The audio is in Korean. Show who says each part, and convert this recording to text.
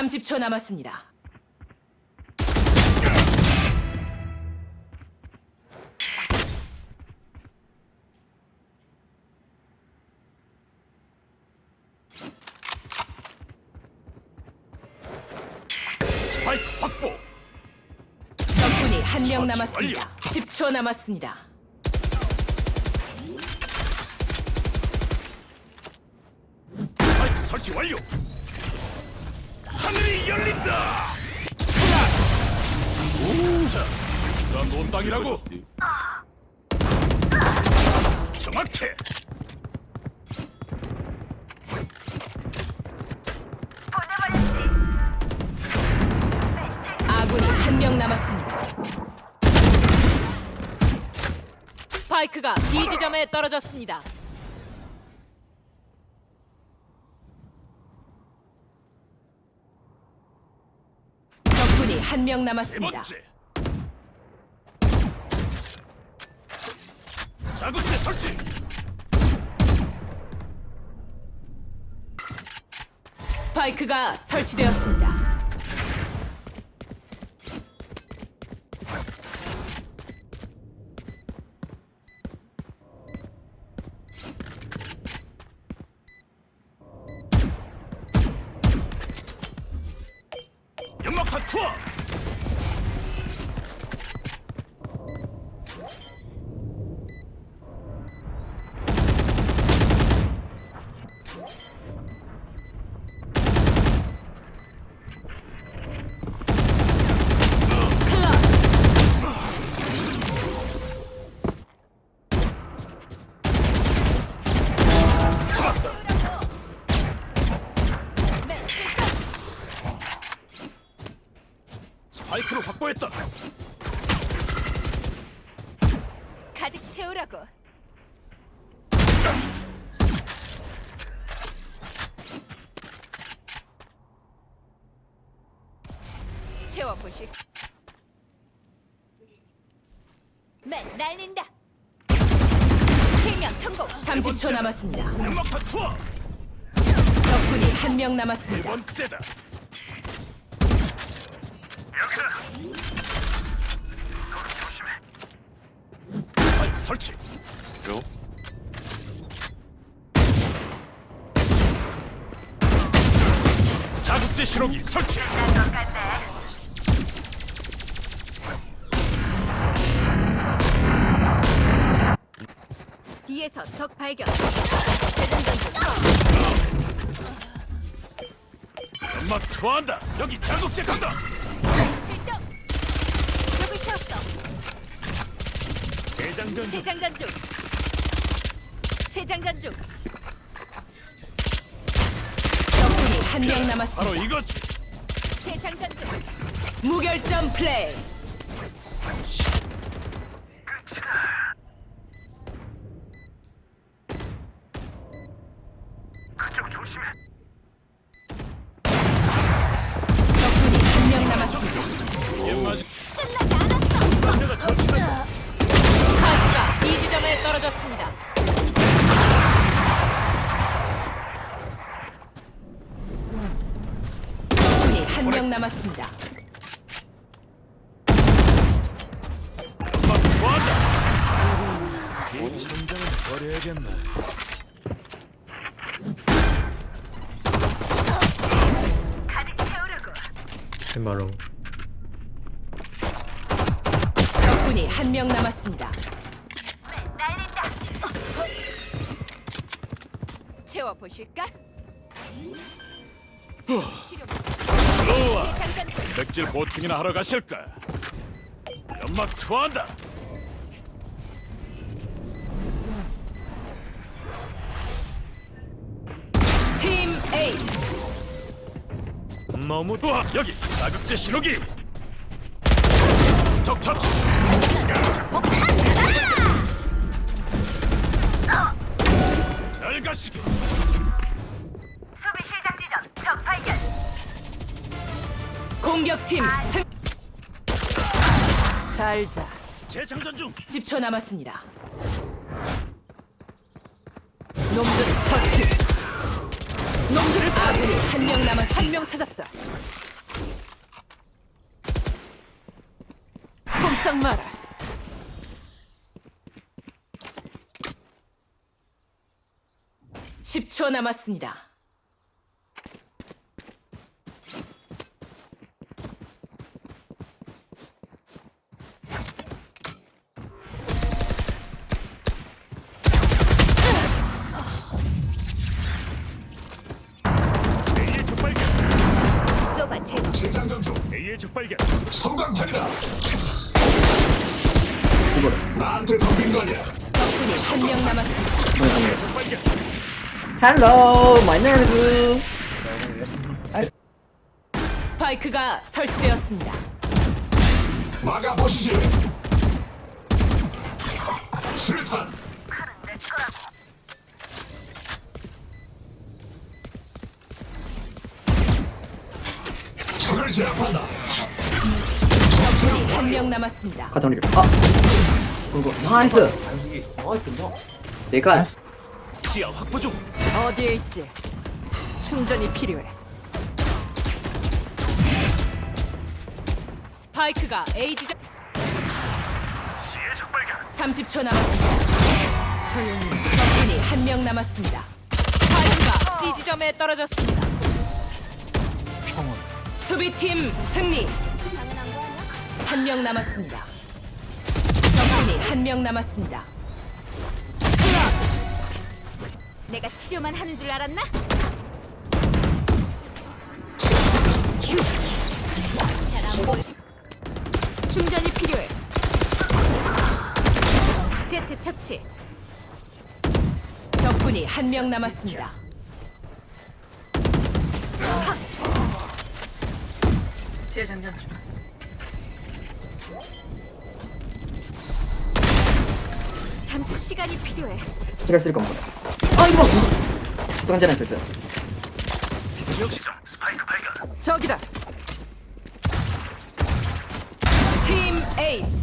Speaker 1: 30초 남았습니다.
Speaker 2: 스파이크 확보.
Speaker 1: 적군이 한 명 남았습니다. 10초 남았습니다.
Speaker 2: 스파이크 설치 완료. 하늘이 열린다. 자, 난 논땅이라고. 정확해.
Speaker 1: 아군이 한 명 남았습니다. 스파이크가 B 지점에 떨어졌습니다. 적군이
Speaker 2: 한명세
Speaker 1: 남았습니다.
Speaker 2: 번째. 자극제 설치.
Speaker 1: 스파이크가 설치되었습니다.
Speaker 2: 연막탄 투하. 잡았다. 스파이크를 확보했다.
Speaker 3: 가득 채우라고. 채워 보실. 맨 날린다. 실명 성공.
Speaker 1: 30초 남았습니다.
Speaker 2: 연막탄 투하.
Speaker 1: 적군이
Speaker 2: 한명세
Speaker 1: 남았습니다.
Speaker 2: 번째다. 스파이크 설치. 요. 자극제 신호기 설치.
Speaker 3: B에서 적 발견. 재장전 중.
Speaker 2: 연막 투하한다. 여기 자극제 간다. 대장전 중.
Speaker 3: 재장전 중. 재장전 중.
Speaker 1: 적군이 한명 남았습니다.
Speaker 2: 바로 이거지.
Speaker 3: 재장전 중.
Speaker 1: 무결점 플레이. 적군이
Speaker 2: 버려야겠나.
Speaker 3: 가득 채우라고.
Speaker 4: 해마롱
Speaker 1: 적군이 한 명 남았습니다.
Speaker 3: 날린다. 채워 보실까? 치료.
Speaker 2: 좋아. 백질 보충이나 하러 가실까? 연막 투하한다. 너무 좋아. 여기 자극제 신호기. 적 처치. 잘 가시게.
Speaker 3: 수비 시작 지점 적 발견.
Speaker 1: 공격팀 승. 잘자.
Speaker 2: 재장전 중.
Speaker 1: 10초 남았습니다. 놈들을 처치. 아군이 한 명 남았 한명 찾았다. 꼼짝 마라. 십초 남았습니다.
Speaker 4: 장전 중
Speaker 2: A의 적발견.
Speaker 4: 성광탄이다
Speaker 5: 이거를
Speaker 4: 나한테 덤빈 거냐
Speaker 1: 적군이 한 명 남았습니다.
Speaker 2: A의 적발견.
Speaker 5: 헬로 마이너즈
Speaker 1: 스파이크가 설치되었습니다.
Speaker 4: 막아 보시지 수류탄 적을 제압 한
Speaker 1: 명 남았습니다.
Speaker 5: 가정리를 아 나이스 나이스 뭐 내가
Speaker 2: 시야 확보 중.
Speaker 1: 어디에 있지? 충전이 필요해. 스파이크가 A 지점
Speaker 2: 시야 적발견.
Speaker 1: 30초 남았습니다. 조용히. 적군이 한 명 남았습니다. 스파이크가 C 지점에 떨어졌습니다. 수비팀 승리.
Speaker 3: 한
Speaker 1: 명 남았습니다. 적군이 한 명 남았습니다.
Speaker 3: 내가 치료만 하는 줄 알았나? 잘안 보여. 충전이 필요해. 제트 처치.
Speaker 1: 적군이 한 명 남았습니다. 뒤에 장전 중.
Speaker 3: 잠시 시간이 필요해.
Speaker 5: 제가 쓸 겁니다. 아이고! 또 한잔 했을 때.
Speaker 1: 저기다. 팀 A.